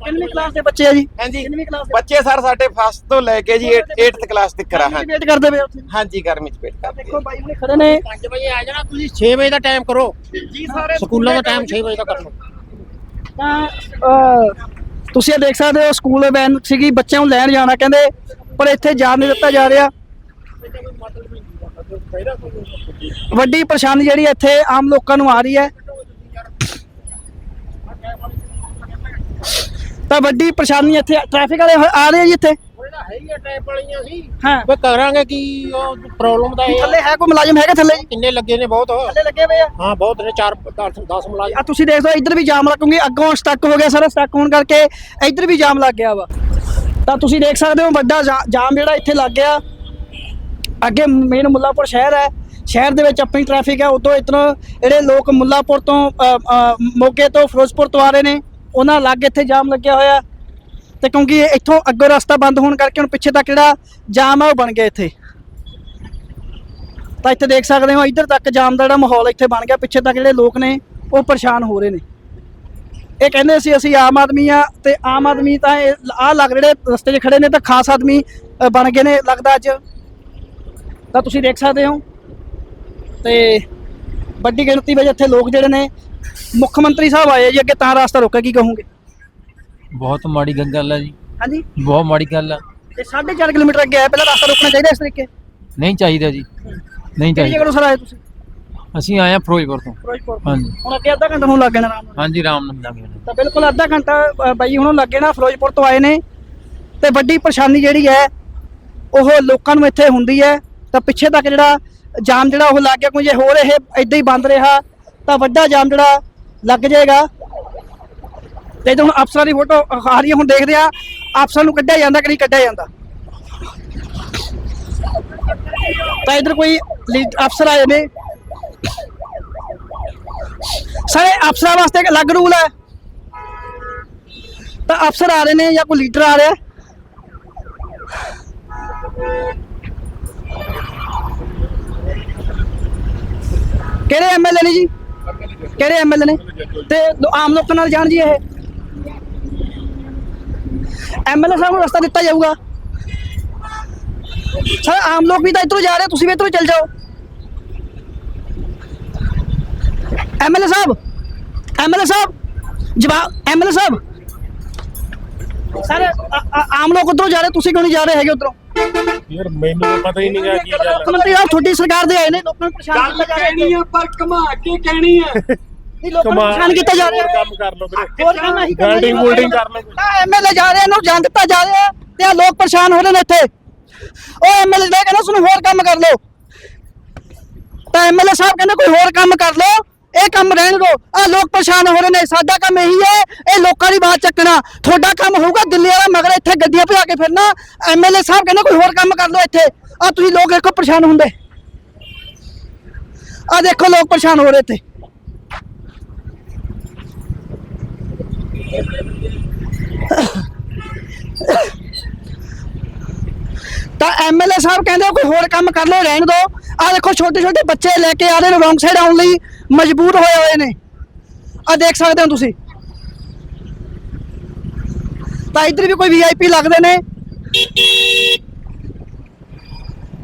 ਕਿੰਨੀ ਕਲਾਸ ਦੇ ਬੱਚੇ ਆ ਜੀ?
ਹਾਂਜੀ।
ਕਿੰਨਵੀਂ ਕਲਾਸ ਦੇ?
ਬੱਚੇ ਸਰ ਸਾਡੇ ਫਸਟ ਤੋਂ ਲੈ ਕੇ ਜੀ 8th ਕਲਾਸ ਤੱਕ ਕਰਾ ਹਾਂ
ਵੇਟ ਕਰਦੇ ਪਏ ਉੱਥੇ।
ਹਾਂਜੀ ਗਰਮੀ ਚ ਪੇਟ ਕਰਦੇ
ਦੇਖੋ ਬਾਈ ਨੇ ਖੜੇ ਨੇ।
5 ਵਜੇ ਆ ਜਾਣਾ ਤੁਸੀਂ। 6 ਵਜੇ ਦਾ ਟਾਈਮ ਕਰੋ।
ਜੀ ਸਾਰੇ
ਸਕੂਲਾਂ ਦਾ ਟਾਈਮ 6 ਵਜੇ ਦਾ ਕਰ। ਲਓ
ਤਾਂ ਤੁਸੀਂ ਇਹ ਦੇਖ ਸਕਦੇ ਹੋ ਸਕੂਲ ਵੈਨ ਸੀਗੀ, ਬੱਚਿਆਂ ਨੂੰ ਲੈਣ ਜਾਣਾ, ਕਹਿੰਦੇ, ਪਰ ਇੱਥੇ ਜਾਣ ਨਹੀਂ ਦਿੱਤਾ ਜਾ ਰਿਹਾ। ਵੱਡੀ ਪਰੇਸ਼ਾਨੀ ਜਿਹੜੀ ਇੱਥੇ ਆਮ ਲੋਕਾਂ ਨੂੰ ਆ ਰਹੀ ਹੈ। ਤਾਂ ਵੱਡੀ ਪਰੇਸ਼ਾਨੀ ਇੱਥੇ ਟ੍ਰੈਫਿਕ ਵਾਲੇ ਆ ਰਹੇ ਆ ਜੀ ਇੱਥੇ।
ਉਹਦਾ ਹੈ ਹੀ ਟਾਈਪ ਵਾਲੀਆਂ ਸੀ।
ਹਾਂ।
ਵੇ ਕਰਾਂਗੇ ਕੀ ਉਹ ਪ੍ਰੋਬਲਮ ਦਾ ਇਹ ਆ।
ਥੱਲੇ ਹੈ ਕੋਈ ਮੁਲਾਜ਼ਮ ਹੈਗਾ ਥੱਲੇ? ਜੀ
ਕਿੰਨੇ ਲੱਗੇ ਨੇ ਬਹੁਤ।
ਥੱਲੇ ਲੱਗੇ ਹੋਏ ਆ?
ਹਾਂ ਬਹੁਤ ਨੇ 4 10 10 ਮੁਲਾਜ਼ਮ।
ਆ ਤੁਸੀਂ ਦੇਖ ਸਕਦੇ ਹੋ ਇੱਧਰ ਵੀ ਜਾਮ ਲੱਗੂਗੀ ਅੱਗੋਂ ਸਟਕ ਹੋ ਗਿਆ ਸਾਰਾ ਸਟਕ ਹੋਣ ਕਰਕੇ ਇੱਧਰ ਵੀ ਜਾਮ ਲੱਗ ਗਿਆ ਵਾ। ਤਾਂ ਤੁਸੀਂ ਦੇਖ ਸਕਦੇ ਹੋ ਵੱਡਾ ਜਾ- ਜਾਮ ਜਿਹੜਾ ਇੱਥੇ ਲੱਗ ਗਿਆ। ਅੱਗੇ ਮੇਨ ਮੁੱਲਾਪੁਰ ਸ਼ਹਿਰ ਹੈ। ਸ਼ਹਿਰ ਦੇ ਵਿੱਚ ਆਪਣੀ ਟ੍ਰੈਫਿਕ ਹੈ ਉਦੋਂ ਇਤਨਾ ਜਿਹੜੇ ਲੋਕ ਮੁੱਲਾਪੁਰ ਤੋਂ ਅ, ਅ, ਮੋਗੇ ਤੋਂ ਫਿਰੋਜ਼ਪੁਰ ਤੋਂ ਆ ਰਹੇ ਨੇ। ਉਹਨਾਂ ਲੱਗ ਇੱਥੇ ਜਾਮ ਲੱਗਿਆ ਹੋਇਆ। ਤੇ ਕਿਉਂਕਿ ਇੱਥੋਂ ਅੱਗੋਂ ਰਸਤਾ ਬੰਦ ਹੋਣ ਕਰਕੇ ਹੁਣ ਪਿੱਛੇ ਤੱਕ ਜਿਹੜਾ ਜਾਮ ਆ ਉਹ ਬਣ ਗਿਆ ਇੱਥੇ। ਤਾਂ ਇੱਥੇ ਦੇਖ ਸਕਦੇ ਹੋ, ਇੱਧਰ ਤੱਕ ਜਾਮ ਦਾ ਜਿਹੜਾ ਮਾਹੌਲ ਇੱਥੇ ਬਣ ਗਿਆ, ਪਿੱਛੇ ਤੱਕ ਜਿਹੜੇ ਲੋਕ ਨੇ ਉਹ ਪਰੇਸ਼ਾਨ ਹੋ ਰਹੇ ਨੇ। ਇਹ ਕਹਿੰਦੇ ਸੀ ਅਸੀਂ ਆਮ ਆਦਮੀ ਆ ਤੇ ਆਮ ਆਦਮੀ ਤਾਂ ਆ ਲੱਗ ਜਿਹੜੇ ਰਸਤੇ 'ਚ ਖੜੇ ਨੇ ਤਾਂ ਖਾਸ ਆਦਮੀ ਬਣ ਗਏ ਨੇ ਲੱਗਦਾ ਅੱਜ। ਤਾਂ ਤੁਸੀਂ ਦੇਖ ਸਕਦੇ ਹੋ। ਤੇ ਵੱਡੀ ਗਿਣਤੀ ਵਿੱਚ ਇੱਥੇ ਲੋਕ ਜਿਹੜੇ ਨੇ, ਮੁੱਖ ਮੰਤਰੀ ਸਾਹਿਬ ਆਏ ਜੀ, ਅੱਗੇ ਤਾਂ ਰਾਸਤਾ ਰੋਕਿਆ, ਕੀ ਕਹੋਗੇ?
ਬਹੁਤ ਮਾੜੀ ਗ- ਗੱਲ ਹੈ ਜੀ।
ਹਾਂਜੀ।
ਬਹੁਤ ਮਾੜੀ ਗੱਲ ਹੈ
ਤੇ 4.5 ਕਿਲੋਮੀਟਰ ਅੱਗੇ ਆਇਆ ਪਹਿਲਾਂ ਰਾਸਤਾ ਰੋਕਣਾ ਚਾਹੀਦਾ ਇਸ ਤਰੀਕੇ?
ਨਹੀਂ ਚਾਹੀਦਾ ਜੀ। ਨਹੀਂ
ਕਿਹੜੀ
ਚਾਹੀਦਾ
ਜਗ੍ਹਾ ਤੋਂ ਸਰ ਆਏ ਤੁਸੀਂ?
ਅਸੀਂ ਆਏ ਹਾਂ ਫਿਰੋਜ਼ਪੁਰ ਤੋਂ।
ਫਿਰੋਜ਼ਪੁਰ
ਹਾਂਜੀ।
ਹੁਣ ਅੱਗੇ ਅੱਧਾ ਘੰਟਾ ਹੋਣ ਲੱਗ ਜਾਣਾ ਆਰਾਮ ਨਾਲ।
ਹਾਂਜੀ ਰਾਮ ਨਾਮ ਲੱਗੇ
ਤਾਂ ਬਿਲਕੁਲ ਅੱਧਾ ਘੰਟਾ ਅ, ਬਾਈ ਹੁਣ ਲੱਗੇ ਨਾ ਫਿਰੋਜ਼ਪੁਰ ਤੋਂ ਆਏ ਨੇ। ਤੇ ਵੱਡੀ ਪਰੇਸ਼ਾਨੀ ਜਿਹੜੀ ਹੈ ਉਹ ਲੋਕਾਂ ਨੂੰ ਇੱਥੇ ਹੁੰਦੀ ਹੈ। ਤਾਂ ਪਿੱਛੇ ਤੱਕ ਜਿਹੜਾ ਜਾਮ ਜਿਹੜਾ ਉਹ ਲੱਗ ਗਿਆ ਕੋਈ ਜੇ ਹੋਰ ਇਹ ਇਦਾਂ ਹੀ ਬੰਦ ਰਿਹਾ ਤਾਂ ਵੱਡਾ ਜਾਮ ਜਿਹੜਾ ਲੱਗ ਜਾਏਗਾ। ਤੇ ਜਦੋਂ ਹੁਣ ਅਫਸਰਾਂ ਦੀ ਫੋਟੋ ਆ ਰਹੀ ਹੈ, ਹੁਣ ਦੇਖਦੇ ਆ, ਅਫਸਰਾਂ ਨੂੰ ਕੱਢਿਆ ਜਾਂਦਾ ਕਿ ਨਹੀਂ ਕੱਢਿਆ ਜਾਂਦਾ? ਤਾਂ ਇਧਰ ਕੋਈ ਅਫਸਰ ਆਏ ਨੇ। ਸਾਰੇ ਅਫਸਰਾਂ ਵਾਸਤੇ ਇੱਕ ਅਲੱਗ ਰੂਲ ਹੈ। ਤਾਂ ਅਫਸਰ ਆ ਰਹੇ ਨੇ ਜਾਂ ਕੋਈ ਲੀਡਰ ਆ ਰਿਹਾ ਕਿਹੜੇ ਐਮਐਲਏ ਨੇ ਜੀ? ਕਿਹੜੇ ਐਮਐਲਏ ਨੇ? ਤੇ ਆਮ ਲੋਕਾਂ ਨਾਲ ਜਾਣ ਜੀ ਇਹ? ਐਮਐਲਏ ਸਾਹਿਬ ਨੂੰ ਰਸਤਾ ਦਿੱਤਾ ਜਾਊਗਾ। ਸਰ ਆਮ ਲੋਕ ਵੀ ਤਾਂ ਇੱਧਰੋਂ ਜਾ ਰਹੇ ਤੁਸੀਂ ਵੀ ਇੱਧਰੋਂ ਚੱਲ ਜਾਓ। ਐਮਐਲਏ ਸਾਹਿਬ ਐਮਐਲਏ ਸਾਹਿਬ ਜਵਾਬ ਐਮਐਲਏ ਸਾਹਿਬ। ਸਰ ਆਮ ਲੋਕ ਉਧਰੋਂ ਜਾ ਰਹੇ ਤੁਸੀਂ ਕਿਉਂ ਨਹੀਂ ਜਾ ਰਹੇ ਹੈਗੇ ਉਧਰੋਂ?
ਯਾਰ ਮੈਨੂੰ ਤਾਂ ਪਤਾ ਹੀ ਨਹੀਂ ਗਾ ਕੀ
ਮੁੱਖ ਮੰਤਰੀ ਸਾਹਿਬ ਤੁਹਾਡੀ ਸਰਕਾਰ ਦੇ ਆਏ ਨੇ ਲੋਕਾਂ ਨੂੰ ਪਰੇਸ਼ਾਨ ਕੀਤਾ ਜਾ ਰਿਹਾ ਹੈ।
ਪਰ ਕਮਾ ਕੇ ਕਹਿਣੀ ਆ।
ਨਹੀਂ ਲੋਕਾਂ ਨੂੰ ਪਰੇਸ਼ਾਨ ਕੀਤਾ ਜਾ ਰਿਹਾ। ਹੈ
ਕੰਮ ਕਰ ਲਓ ਵੀਰੇ।
ਹੋਰ ਕੰਮ ਨਹੀਂ ਕਰਨਾ
ਵੈਲਡਿੰਗ ਵੂਲਡਿੰਗ ਕਰ ਲਓ।
ਤਾਂ ਐਮਐਲਏ ਜਾ ਰਹੇ ਨੂੰ ਜਾਣ ਦਿੱਤਾ ਜਾ ਰਿਹਾ ਤੇ ਆ ਲੋਕ ਪਰੇਸ਼ਾਨ ਹੋ ਰਹੇ ਨੇ ਇੱਥੇ। ਉਹ ਐਮਐਲਏ ਦੇ ਕਹਿੰਦਾ ਤੁਹਾਨੂੰ ਹੋਰ ਕੰਮ ਕਰ ਲਓ। ਤਾਂ ਐਮਐਲਏ ਸਾਹਿਬ ਕਹਿੰਦੇ ਕੋਈ ਹੋਰ ਕੰਮ ਕਰ ਲਓ ਇਹ ਕੰਮ ਰਹਿਣ ਦਿਓ। ਆ ਲੋਕ ਪਰੇਸ਼ਾਨ ਹੋ ਰਹੇ ਨੇ ਸਾਡਾ ਕੰਮ ਇਹੀ ਹੈ ਇਹ ਲੋਕਾਂ ਦੀ ਬਾਤ ਚੱਕਣਾ। ਤੁਹਾਡਾ ਕੰਮ ਹੋਊਗਾ ਦਿੱਲੀ ਵਾਲਾ ਮਗਰ ਇੱਥੇ ਗੱਡੀਆਂ ਭਜਾ ਕੇ ਫਿਰਨਾ। ਐਮਐਲਏ ਸਾਹਿਬ ਕਹਿੰਦੇ ਕੋਈ ਹੋਰ ਕੰਮ ਕਰ ਲਓ ਇੱਥੇ। ਆ ਤੁਸੀਂ ਲੋਕ ਦੇਖੋ ਪਰੇਸ਼ਾਨ ਹੁੰਦੇ। ਆ ਦੇਖੋ ਲੋਕ ਪਰੇਸ਼ਾਨ ਹੋ ਰਹੇ ਇੱਥੇ। ਤਾਂ ਐਮਐਲਏ ਸਾਹਿਬ ਕਹਿੰਦੇ ਕੋਈ ਹੋਰ ਕੰਮ ਕਰ ਲੋ ਰਹਿਣ ਦੋ ਆ ਦੇਖੋ ਛੋਟੇ ਛੋਟੇ ਬੱਚੇ ਲੈ ਕੇ ਆ ਰਹੇ ਨੇ ਰੋਂਗ ਸਾਈਡ ਆਉਣ ਲਈ ਮਜਬੂਰ ਹੋਏ ਹੋਏ ਨੇ। ਆ ਦੇਖ ਸਕਦੇ ਹੋ ਤੁਸੀਂ। ਤਾਂ ਇੱਧਰ ਵੀ ਕੋਈ ਵੀਆਈਪੀ ਲੱਗਦੇ ਨੇ।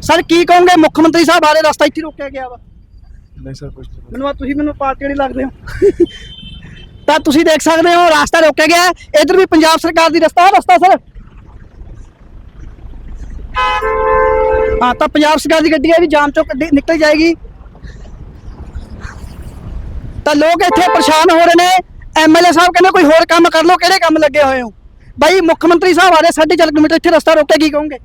ਸਰ ਕੀ ਕਹੋਗੇ? ਮੁੱਖ ਮੰਤਰੀ ਸਾਹਿਬ ਆਲੇ ਰਸਤਾ ਇੱਥੇ ਰੋਕਿਆ ਗਿਆ ਵਾ।
ਨਹੀਂ ਸਰ ਕੁਝ
ਮੈਨੂੰ ਆ ਤੁਸੀਂ ਮੈਨੂੰ ਪਾਰਟੀ ਵਾਲੀ ਲੱਗਦੇ ਹੋ। ਤਾਂ ਤੁਸੀਂ ਦੇਖ ਸਕਦੇ ਹੋ, ਰਸਤਾ ਰੋਕਿਆ ਗਿਆ ਹੈ। ਵੀ ਪੰਜਾਬ ਸਰਕਾਰ ਦੀ ਰਸਤਾ ਰਸਤਾ ਸਰ। ਹਾਂ, ਤਾਂ ਪੰਜਾਬ ਸਰਕਾਰ ਦੀ ਗੱਡੀ ਹੈ ਵੀ ਜਾਮ ਚੋਂ ਨਿਕਲ ਜਾਏਗੀ। ਤਾਂ ਲੋਕ ਇੱਥੇ ਪਰੇਸ਼ਾਨ ਹੋ ਰਹੇ ਨੇ। ਐਮਐਲਏ ਸਾਹਿਬ ਕਹਿੰਦੇ ਕੋਈ ਹੋਰ ਕੰਮ ਕਰ ਲਓ, ਕਿਹੜੇ ਕੰਮ ਲੱਗੇ ਹੋਏ ਹੋ? ਬਾਈ, ਮੁੱਖ ਮੰਤਰੀ ਸਾਹਿਬ ਆ ਰਹੇ 4.5 ਕਿਲੋਮੀਟਰ ਇੱਥੇ ਰਸਤਾ ਰੋਕਿਆ, ਕੀ ਕਹੋਗੇ?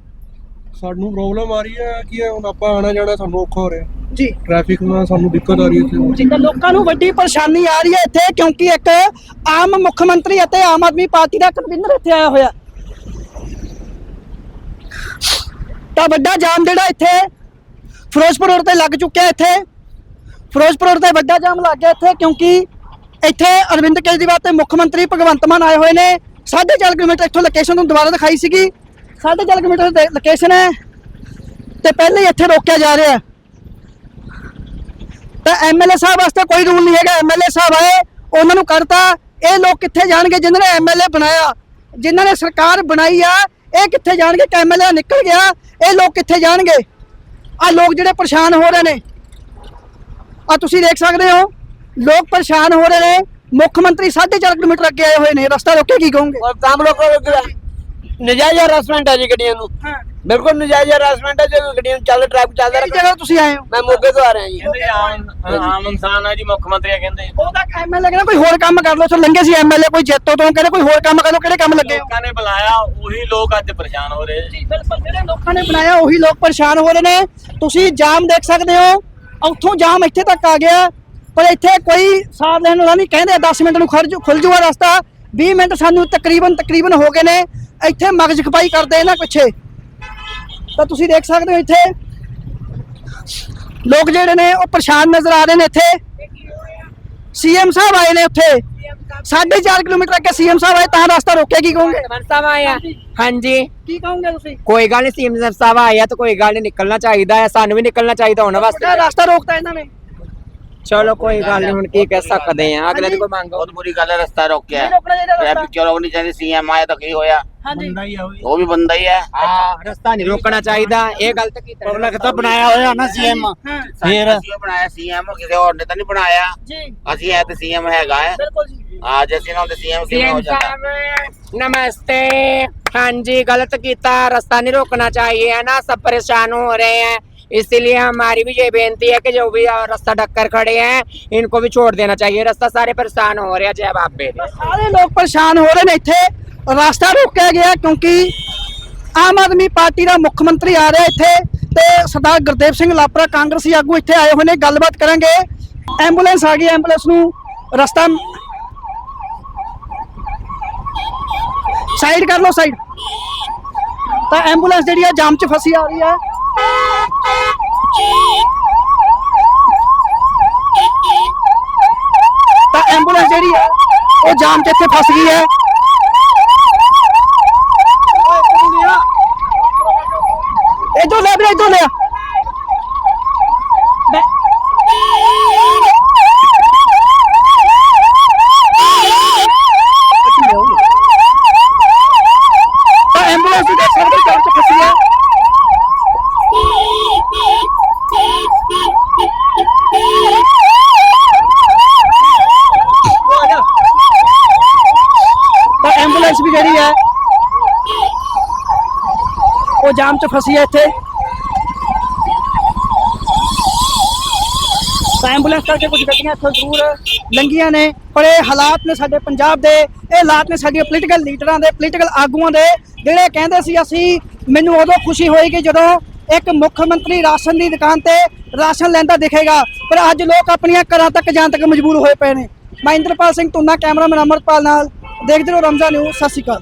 ਸਾਨੂੰ ਪ੍ਰੋਬਲਮ ਆ ਰਹੀ ਹੈ, ਕਿ ਹੁਣ ਆਪਾਂ ਆਣਾ ਜਾਣਾ ਸਾਨੂੰ ਔਖਾ ਹੋ ਰਿਹਾ।
ਜੀ।
ਟ੍ਰੈਫਿਕ ਨਾਲ ਸਾਨੂੰ ਦਿੱਕਤ ਆ ਰਹੀ ਹੈ ਇੱਥੇ।
ਜਿੱਦਾਂ ਲੋਕਾਂ ਨੂੰ ਵੱਡੀ ਪਰੇਸ਼ਾਨੀ ਆ ਰਹੀ ਹੈ ਇੱਥੇ ਕਿਉਂਕਿ ਇੱਕ ਆਮ ਮੁੱਖ ਮੰਤਰੀ ਅਤੇ ਆਮ ਆਦਮੀ ਪਾਰਟੀ ਦਾ ਕਨਵੀਨਰ ਇੱਥੇ ਆਇਆ ਹੋਇਆ। ਤਾਂ ਵੱਡਾ ਜਾਮ ਜਿਹੜਾ ਇੱਥੇ ਫਿਰੋਜ਼ਪੁਰ ਰੋਡ ਤੇ ਲੱਗ ਚੁੱਕਿਆ ਇੱਥੇ। ਫਿਰੋਜ਼ਪੁਰ ਰੋਡ ਤੇ ਵੱਡਾ ਜਾਮ ਲੱਗ ਗਿਆ ਇੱਥੇ ਕਿਉਂਕਿ ਇੱਥੇ ਅਰਵਿੰਦ ਕੇਜਰੀਵਾਲ ਤੇ ਮੁੱਖ ਮੰਤਰੀ ਭਗਵੰਤ ਮਾਨ ਆਏ ਹੋਏ ਨੇ। 4.5 ਕਿਲੋਮੀਟਰ ਇੱਥੋਂ ਲੋਕੇਸ਼ਨ ਤੋਂ ਦੁਬਾਰਾ ਦਿਖਾਈ ਸੀਗੀ। 4.5 ਕਿਲੋਮੀਟਰ ਲੋਕੇਸ਼ਨ ਹੈ। ਤੇ ਪਹਿਲੇ ਹੀ ਇੱਥੇ ਰੋਕਿਆ ਜਾ ਰਿਹਾ ਹੈ। ਤਾਂ ਐਮਐਲਏ ਸਾਹਿਬ ਵਾਸਤੇ ਕੋਈ ਰੂਲ ਨਹੀਂ ਹੈਗਾ। ਐਮਐਲਏ ਸਾਹਿਬ ਆਏ ਉਹਨਾਂ ਨੂੰ ਕਰਤਾ ਇਹ ਲੋਕ ਕਿੱਥੇ ਜਾਣਗੇ ਜਿਨ੍ਹਾਂ ਨੇ ਐਮਐਲਏ ਬਣਾਇਆ? ਜਿਨ੍ਹਾਂ ਨੇ ਸਰਕਾਰ ਬਣਾਈ ਆ ਇਹ ਕਿੱਥੇ ਜਾਣਗੇ ਕਿ ਐਮਐਲਏ ਨਿਕਲ ਗਿਆ? ਇਹ ਲੋਕ ਕਿੱਥੇ ਜਾਣਗੇ? ਆ ਲੋਕ ਜਿਹੜੇ ਪਰੇਸ਼ਾਨ ਹੋ ਰਹੇ ਨੇ। ਆ ਤੁਸੀਂ ਦੇਖ ਸਕਦੇ ਹੋ ਲੋਕ ਪਰੇਸ਼ਾਨ ਹੋ ਰਹੇ ਨੇ। ਮੁੱਖ ਮੰਤਰੀ 4.5 ਕਿਲੋਮੀਟਰ ਅੱਗੇ ਆਏ ਹੋਏ ਨੇ। ਰਸਤਾ ਰੋਕੇ ਕੀ ਕਹੋਗੇ?
ਔਰ ਕੰਮ ਲੋਕੋ ਨਜਾਇਜ਼ ਹਰਾਸਮੈਂਟ ਹੈ ਜੀ ਗੱਡੀਆਂ ਨੂੰ। ਬਿਲਕੁਲ ਨਜਾਇਜ਼ ਹਰਾਸਮੈਂਟ ਹੈ ਜੇ ਗੱਡੀਆਂ ਨੂੰ ਚੱਲ ਟ੍ਰੈਫਿਕ ਚੱਲਦਾ
ਕਿਹੜੀ ਜਗ੍ਹਾ ਤੁਸੀਂ ਆਏ ਹੋ?
ਮੈਂ ਮੋਗੇ ਤੋਂ ਆ ਰਿਹਾ ਜੀ।
ਆਮ ਇਨਸਾਨ ਹੈ ਜੀ ਮੁੱਖ ਮੰਤਰੀ ਕਹਿੰਦੇ।
ਉਹ ਤਾਂ ਐਮਐਲਏ ਕਹਿੰਦਾ ਕੋਈ ਹੋਰ ਕੰਮ ਕਰ ਲਓ ਉੱਥੋਂ ਲੰਘੇ ਸੀ ਐਮਐਲਏ ਕੋਈ ਜੇਤੋ ਤੋਂ ਕਹਿੰਦੇ ਕੋਈ ਹੋਰ ਕੰਮ ਕਰ ਲਓ ਕਿਹੜੇ ਕੰਮ ਲੱਗੇ ਹੋ?
ਲੋਕਾਂ ਨੇ ਬੁਲਾਇਆ ਉਹੀ ਲੋਕ ਅੱਜ ਪਰੇਸ਼ਾਨ ਹੋ ਰਹੇ ਜੀ।
ਬਿਲਕੁਲ ਜਿਹੜੇ ਲੋਕਾਂ ਨੇ ਬਣਾਇਆ ਉਹੀ ਲੋਕ ਪਰੇਸ਼ਾਨ ਹੋ ਰਹੇ ਨੇ। ਤੁਸੀਂ ਜਾਮ ਦੇਖ ਸਕਦੇ ਹੋ ਉੱਥੋਂ ਜਾਮ ਇੱਥੇ ਤੱਕ ਆ ਗਿਆ ਪਰ ਇੱਥੇ ਕੋਈ ਸਾਥ ਲੈਣ ਵਾਲਾ ਨਹੀਂ ਕਹਿੰਦੇ 10 ਮਿੰਟ ਨੂੰ ਖੁੱਲ ਜੂਗਾ ਰਸਤਾ 20 ਮਿੰਟ ਸਾਨੂੰ ਤਕਰੀਬਨ ਤਕਰੀਬਨ ਹੋ ਗਏ ਨੇ ਇੱਥੇ ਮਗਜ ਖਪਾਈ ਕਰਦੇ ਇਹਨਾਂ ਪਿੱਛੇ। ਤਾਂ ਤੁਸੀਂ ਦੇਖ ਸਕਦੇ ਹੋ ਇੱਥੇ। ਲੋਕ ਜਿਹੜੇ ਨੇ ਉਹ ਪਰੇਸ਼ਾਨ ਨਜ਼ਰ ਆ ਰਹੇ ਨੇ ਇੱਥੇ। ਸੀਐਮ ਸਾਹਿਬ ਆਏ ਨੇ ਉੱਥੇ। 4.5 ਕਿਲੋਮੀਟਰ ਅੱਗੇ ਸੀਐਮ ਸਾਹਿਬ ਆਏ ਤਾਂ ਰਸਤਾ ਰੋਕਿਆ ਕੀ ਕਹੋਗੇ?
ਸਾਹਿਬ ਆਇਆ ਹਾਂਜੀ।
ਕੀ ਕਹੋਗੇ ਤੁਸੀਂ?
ਕੋਈ ਗੱਲ ਨਹੀਂ ਸੀਐਮ ਸਾਹਿਬ ਆਇਆ ਤਾਂ ਕੋਈ ਗੱਲ ਨਹੀਂ ਨਿਕਲਣਾ ਚਾਹੀਦਾ ਹੈ ਸਾਨੂੰ ਵੀ ਨਿਕਲਣਾ ਚਾਹੀਦਾ ਉਹਨਾਂ ਵਾਸਤੇ।
ਰਸਤਾ ਰੋਕਤਾ ਇਹਨਾਂ ਨੇ।
ਚਲੋ ਕੋਈ ਗੱਲ ਨਹੀਂ ਹੁਣ ਕੀ ਕਹਿ ਸਕਦੇ ਆ ਅਗਲੇ ਦੀ ਕੋਈ ਮੰਗ
ਬਹੁਤ ਬੁਰੀ ਗੱਲ ਹੈ ਰਸਤਾ ਰੋਕਿਆ
ਨਹੀਂ ਰੋਕਣਾ ਚਾਹੀਦਾ
ਇਹ
ਰਸਤਾ
ਪਿੱਛੇ ਰੋਕਣੀ ਚਾਹੀਦੀ ਸੀਐਮ ਆਇਆ ਤਾਂ ਕੀ ਹੋਇਆ
ਹਾਂਜੀ
ਉਹ ਵੀ ਬੰਦਾ ਹੀ ਹੈ
ਹਾਂ ਰਸਤਾ ਨਹੀਂ ਰੋਕਣਾ ਚਾਹੀਦਾ ਇਹ ਗਲਤ ਕੀਤਾ
पब्लिक तो बनाया होया ना सीएम
ਹਾਂ
ਫਿਰ ਅਸੀਂ ਉਹ ਬਣਾਇਆ ਸੀਐਮ ਕਿਸੇ ਹੋਰ ਨੇ ਤਾਂ ਨਹੀਂ ਬਣਾਇਆ
ਜੀ
ਅਸੀਂ ਹੈ ਤੇ ਸੀਐਮ ਹੈਗਾ ਹੈ
ਬਿਲਕੁਲ ਜੀ
ਅੱਜ ਅਸੀਂ ਨਾ ਸੀਐਮ ਕਿਵੇਂ ਹੋ
सीएम
ਜਾਂਦਾ
साहब नमस्ते हाँ जी गलत किया रास्ता नहीं रोकना चाहिए है ना सब परेशान हो रहे हैं इसीलिए हमारी भी ये बेनती है कि जो भी रास्ता ढककर खड़े हैं इनको भी छोड़ देना चाहिए रास्ता सारे परेशान हो रहे हैं जय बाप बेटे
ਸਾਰੇ ਲੋਕ ਪਰੇਸ਼ਾਨ ਹੋ ਰਹੇ ਨੇ ਇੱਥੇ ਰਸਤਾ ਰੋਕਿਆ ਗਿਆ ਕਿਉਂਕਿ ਆਮ ਆਦਮੀ ਪਾਰਟੀ ਦਾ ਮੁੱਖ ਮੰਤਰੀ ਆ ਰਿਹਾ ਇੱਥੇ ਤੇ ਸਰਦਾਰ ਗੁਰਦੇਵ ਸਿੰਘ ਲਾਪਰਾ ਕਾਂਗਰਸੀ ਆਗੂ ਇੱਥੇ ਆਏ ਹੋਏ ਨੇ ਗੱਲਬਾਤ ਕਰਾਂਗੇ ਐਂਬੂਲੈਂਸ ਆ ਗਈ ਐਂਬੂਲੈਂਸ ਨੂੰ ਰਸਤਾ ਸਾਈਡ ਕਰ ਲਓ ਸਾਈਡ ਤਾਂ ਐਂਬੂਲੈਂਸ ਜਿਹੜੀ ਆ ਜਾਮ 'ਚ ਫਸੀ ਆ ਰਹੀ ਹੈ ਤਾਂ ਐਂਬੂਲੈਂਸ ਜਿਹੜੀ ਹੈ ਉਹ ਜਾਮ 'ਚ ਇੱਥੇ ਫਸ ਗਈ ਹੈ ਇਧਰ ਲੈ ਵੀਰੇ ਇਧਰ ਲੈ ਮੈਂ- ਤਾਂ ਐਂਬੂਲੈਂਸ ਦੀ ਦੇਖ ਸਕਦੇ ਹੋ ਜਾਮ 'ਚ ਫਸੀ ਹੈ ਤਾਂ ਐਂਬੂਲੈਂਸ ਜਿਹੜੀ ਹੈ ਉਹ ਜਾਮ 'ਚ ਫਸੀ ਹੈ ਇੱਥੇ। ਐਂਬੂਲੈਂਸ ਕਰਕੇ ਕੁਝ ਗੱਡੀਆਂ ਇੱਥੋਂ ਜ਼ਰੂਰ ਲੰਘੀਆਂ ਨੇ, ਪਰ ਇਹ ਹਾਲਾਤ ਨੇ ਸਾਡੇ ਪੰਜਾਬ ਦੇ, ਇਹ ਹਾਲਾਤ ਨੇ ਸਾਡੇ ਪੋਲੀਟੀਕਲ ਲੀਡਰਾਂ ਦੇ ਪੋਲੀਟੀਕਲ ਆਗੂਆਂ ਦੇ, ਜਿਹੜੇ ਕਹਿੰਦੇ ਸੀ ਅਸੀਂ, ਮੈਨੂੰ ਉਦੋਂ ਖੁਸ਼ੀ ਹੋਏਗੀ ਜਦੋਂ ਇੱਕ ਮੁੱਖ ਮੰਤਰੀ ਰਾਸ਼ਨ ਦੀ ਦੁਕਾਨ ਤੇ ਰਾਸ਼ਨ ਲੈਂਦਾ ਦਿਖੇਗਾ, ਪਰ ਅੱਜ ਲੋਕ ਆਪਣੀਆਂ ਘਰਾਂ ਤੱਕ ਜਾਣ ਤੱਕ ਮਜਬੂਰ ਹੋਏ ਪਏ ਨੇ। ਮੈਂ ਇੰਦਰਪਾਲ ਸਿੰਘ ਤੁੰਨਾ ਕੈਮਰਾਮੈਨ ਅਮਰਪਾਲ ਨਾਲ ਦੇਖਦੇ ਰਹੋ ਰਮਜ਼ਾ ਨਿਊ ਸਤਿ ਸ਼੍ਰੀ ਅਕਾਲ।